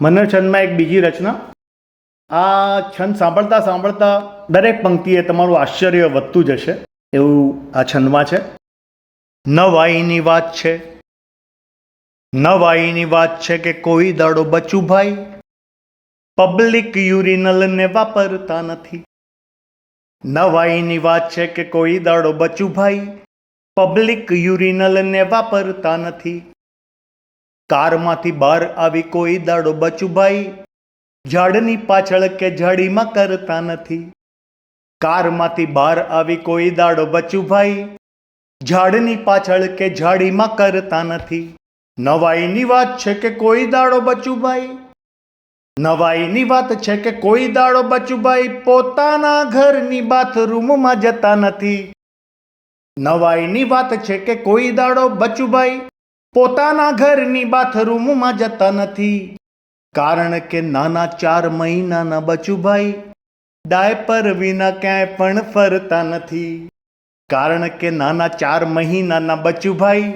મને છંદમાં એક બીજી રચના. આ છંદ સાંભળતા સાંભળતા દરેક પંક્તિએ તમારું આશ્ચર્ય વધતું જશે. એવું આ છંદમાં છે. નવાઈની વાત છે. નવાઈની વાત છે કે કોઈ દાડો બચુભાઈ પબ્લિક યુરિનલને વાપરતા નથી. નવાઈની વાત છે કે કોઈ દાડો બચુભાઈ પબ્લિક યુરિનલને વાપરતા નથી. કારમાંથી બહાર આવી કોઈ દાડો બચુભાઈ, ઝાડની પાછળ કે ઝાડીમાં કરતા નથી. કારમાંથી બહાર આવી કોઈ દાડો બચુભાઈ, ઝાડની પાછળ કે ઝાડીમાં કરતા નથી. નવાઈની વાત છે કે કોઈ દાડો બચુભાઈ? નવાઈની વાત છે કે કોઈ દાડો બચુભાઈ પોતાના ઘરની બાથરૂમમાં જતા નથી. નવાઈની વાત છે કે કોઈ દાડો બચુભાઈ પોતાના ઘરની બાથરૂમમાં જતા નથી. કારણ કે નાના ચાર મહિનાના બચુભાઈ ડાયપર વિના ક્યાંય પણ ફરતા નથી. કારણ કે નાના ચાર મહિનાના બચુભાઈ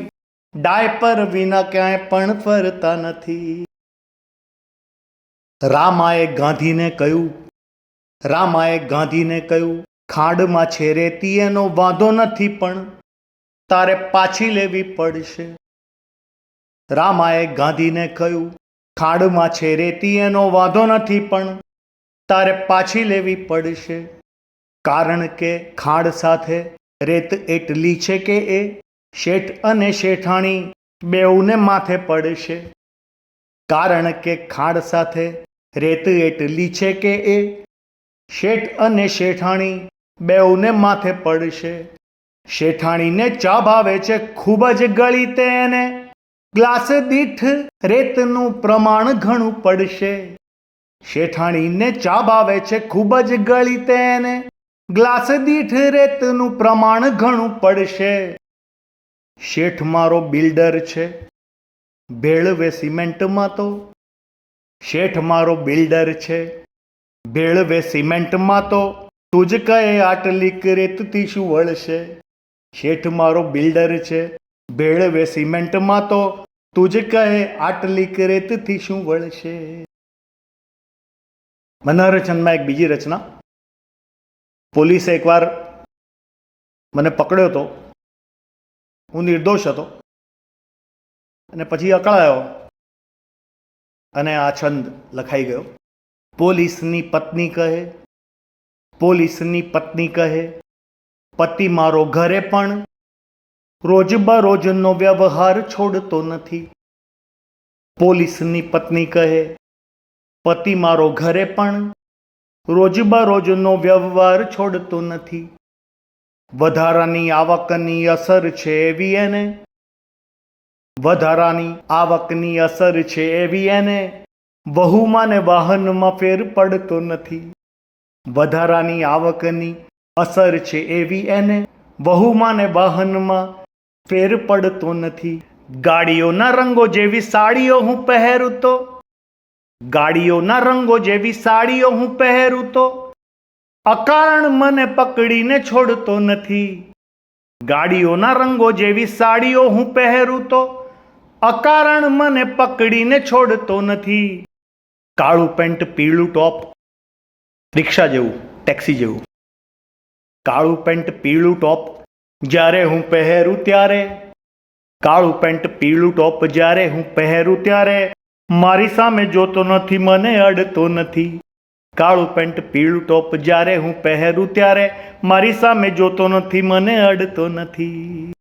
ડાયપર વિના ક્યાંય પણ ફરતા નથી. રામાએ ગાંધીને કહ્યું, રામાએ ગાંધીને કહ્યું, ખાંડમાં છે રેતી, એનો વાંધો નથી પણ તારે પાછી લેવી પડશે. રામાએ ગાંધીને કહ્યું, ખાડમાં છે રેતી, એનો વાંધો નથી, પણ તારે પાછી લેવી પડશે. કારણ કે ખાડ સાથે રેત એટલી છે કે એ શેઠ અને શેઠાણી બેઉને માથે પડશે. કારણ કે ખાડ સાથે રેત એટલી છે કે એ શેઠ અને શેઠાણી બેઉને માથે પડશે. શેઠાણીને ચા ભાવે છે, ખૂબ જ ગળી તેને ગ્લાસ દીઠ રેતનું પ્રમાણ ઘણું પડશે. શેઠાણીને ચા ભાવે છે ખૂબ જ ગળી તેને ગ્લાસ દીઠ રેતનું પ્રમાણ ઘણું પડશે. શેઠ મારો બિલ્ડર છે. ભેળવે સિમેન્ટમાં તો. શેઠ મારો બિલ્ડર છે. ભેળવે સિમેન્ટમાં તો. તું જ કહે આટલી રેતથી શું વળશે? શેઠ મારો બિલ્ડર છે. ભેળવે સિમેન્ટમાં તો તું જ કહે, આટલી રેતથી શું વળશે? મનોહરચંદમાં એક બીજી રચના. પોલીસે એકવાર મને પકડ્યો હતો હું નિર્દોષ હતો. અને પછી અકળાયો. અને આ છંદ લખાઈ ગયો. પોલીસની પત્ની કહે, પોલીસની પત્ની કહે, પતિ મારો ઘરે પણ રોજબરોજનો વ્યવહાર છોડતો નથી. પોલીસની પત્ની કહે, પતિ મારો ઘરે પણ રોજબરોજનો વ્યવહાર છોડતો નથી. વધારાની આવકની અસર છે એવી એને. વધારાની આવકની અસર છે એવી એને. વહુમાં વાહનમાં ફેર પડતો નથી. વધારાની આવકની અસર છે એવી એને. વહુમાં વાહનમાં ફેર પડતો નથી. ગાડીઓના રંગો જેવી સાડીઓ હું પહેરું તો ગાડીઓના રંગો જેવી સાડીઓ હું પહેરું તો અકારણ મને પકડીને છોડતો નથી. ગાડીઓના રંગો જેવી સાડીઓ હું પહેરું તો અકારણ મને પકડીને છોડતો નથી. કાળું પેન્ટ, પીળું ટોપ, રિક્ષા જેવું, ટેક્સી જેવું. કાળું પેન્ટ, પીળું ટોપ જ્યારે હું પહેરું ત્યારે? કાળું પેન્ટ, પીળું ટોપ જ્યારે હું પહેરું ત્યારે? મારી સામે જોતો નથી, મને અડતો નથી. કાળું પેન્ટ, પીળું ટોપ જ્યારે હું પહેરું ત્યારે? મારી સામે જોતો નથી, મને અડતો નથી.